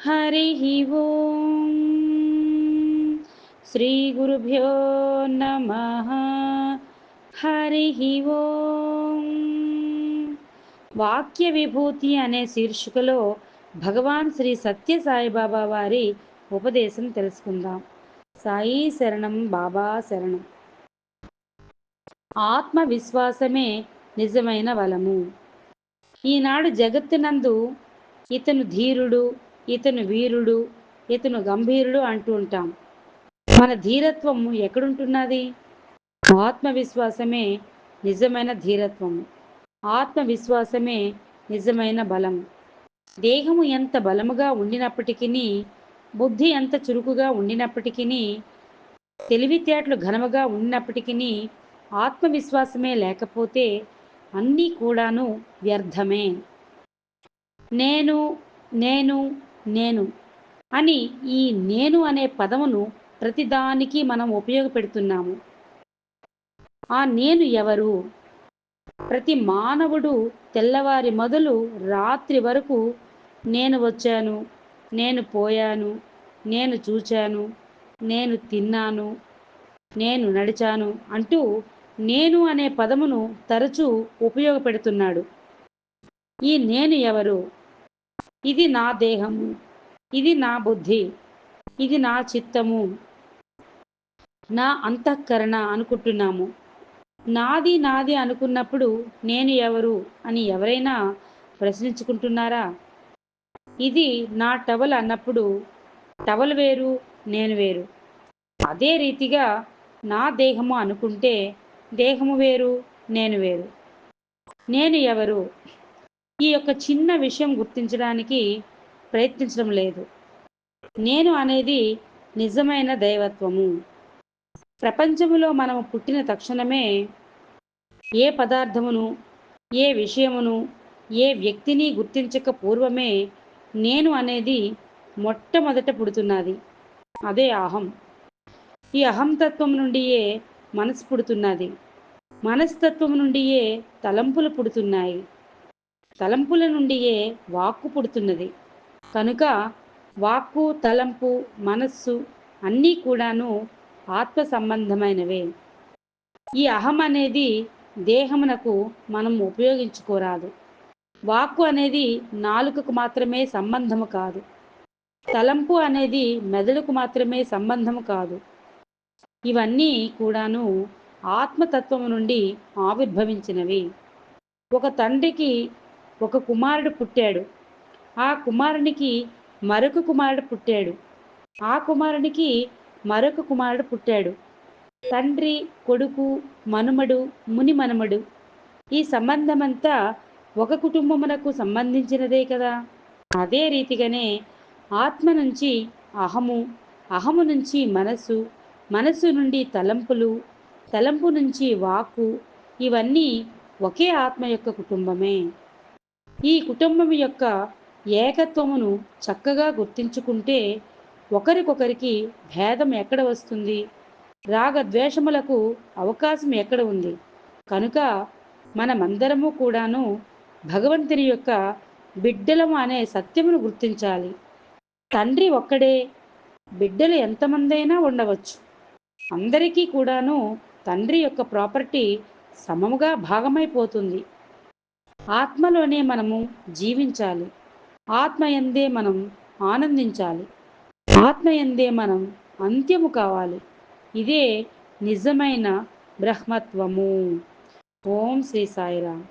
హరి ఓం శ్రీ గురుభ్యో నమ హరి ఓం వాక్య విభూతి అనే శీర్షికలో భగవాన్ శ్రీ సత్య సాయిబాబా వారి ఉపదేశం తెలుసుకుందాం. సాయి శరణం బాబా శరణం. ఆత్మవిశ్వాసమే నిజమైన బలము. ఈనాడు జగత్తునందు ఇతను ధీరుడు ఇతను వీరుడు ఇతను గంభీరుడు అంటూ ఉంటాం. మన ధీరత్వం ఎక్కడుంటున్నది? ఆత్మవిశ్వాసమే నిజమైన ధీరత్వం. ఆత్మవిశ్వాసమే నిజమైన బలం. దేహము ఎంత బలముగా ఉండినప్పటికీ బుద్ధి ఎంత చురుకుగా ఉండినప్పటికీ తెలివితేటలు ఘనముగా ఉండినప్పటికీ ఆత్మవిశ్వాసమే లేకపోతే అన్నీ కూడాను వ్యర్థమే. నేను నేను నేను. అని ఈ నేను అనే పదమును ప్రతిదానికి మనం ఉపయోగపెడుతున్నాము. ఆ నేను ఎవరు? ప్రతి మానవుడు తెల్లవారి మొదలు రాత్రి వరకు నేను వచ్చాను నేను పోయాను నేను చూచాను నేను తిన్నాను నేను నడిచాను అంటూ నేను అనే పదమును తరచూ ఉపయోగపెడుతున్నాడు. ఈ నేను ఎవరు? ఇది నా దేహము ఇది నా బుద్ధి ఇది నా చిత్తము నా అంతఃకరణ అనుకుంటున్నాము. నాది నాది అనుకున్నప్పుడు నేను ఎవరు అని ఎవరైనా ప్రశ్నించుకుంటున్నారా? ఇది నా టవల్ అన్నప్పుడు టవల్ వేరు నేను వేరు. అదే రీతిగా నా దేహము అనుకుంటే దేహము వేరు నేను వేరు. నేను ఎవరు? ఈ యొక్క చిన్న విషయం గుర్తించడానికి ప్రయత్నించడం లేదు. నేను అనేది నిజమైన దైవత్వము. ప్రపంచంలో మనము పుట్టిన తక్షణమే ఏ పదార్థమును ఏ విషయమును ఏ వ్యక్తిని గుర్తించక పూర్వమే నేను అనేది మొట్టమొదట పుడుతున్నది. అదే అహం. ఈ అహంతత్వం నుండియే మనసు పుడుతున్నది. మనస్తత్వం నుండియే తలంపులు పుడుతున్నాయి. తలంపుల నుండియే వాక్కు పుడుతున్నది. కనుక వాక్కు తలంపు మనస్సు అన్నీ కూడాను ఆత్మ సంబంధమైనవే. ఈ అహం అనేది దేహమునకు మనం ఉపయోగించుకోరాదు. వాక్కు అనేది నాలుకకు మాత్రమే సంబంధము కాదు. తలంపు అనేది మెదడుకు మాత్రమే సంబంధము కాదు. ఇవన్నీ కూడాను ఆత్మతత్వము నుండి ఆవిర్భవించినవి. ఒక తండ్రికి ఒక కుమారుడు పుట్టాడు. ఆ కుమారునికి మరొక కుమారుడు పుట్టాడు. ఆ కుమారునికి మరొక కుమారుడు పుట్టాడు. తండ్రి కొడుకు మనుమడు ముని మనుమడు. ఈ సంబంధమంతా ఒక కుటుంబమునకు సంబంధించినదే కదా? అదే రీతిగానే ఆత్మ నుంచి అహము అహము నుంచి మనసు మనసు నుండి తలంపులు తలంపు నుంచి వాక్కు ఇవన్నీ ఒకే ఆత్మ యొక్క కుటుంబమే. ఈ కుటుంబం యొక్క ఏకత్వమును చక్కగా గుర్తించుకుంటే ఒకరికొకరికి భేదం ఎక్కడ వస్తుంది? రాగద్వేషములకు అవకాశం ఎక్కడ ఉంది? కనుక మనమందరము కూడాను భగవంతుని యొక్క బిడ్డలము అనే సత్యమును గుర్తించాలి. తండ్రి ఒక్కడే బిడ్డలు ఎంతమందైనా ఉండవచ్చు. అందరికీ కూడాను తండ్రి యొక్క ప్రాపర్టీ సమముగా భాగమైపోతుంది. ఆత్మలోనే మనము జీవించాలి. ఆత్మ ఎందే మనం ఆనందించాలి. ఆత్మ ఎందే మనం అంత్యము కావాలి. ఇదే నిజమైన బ్రహ్మత్వము. ఓం శ్రీ సాయిరామ్.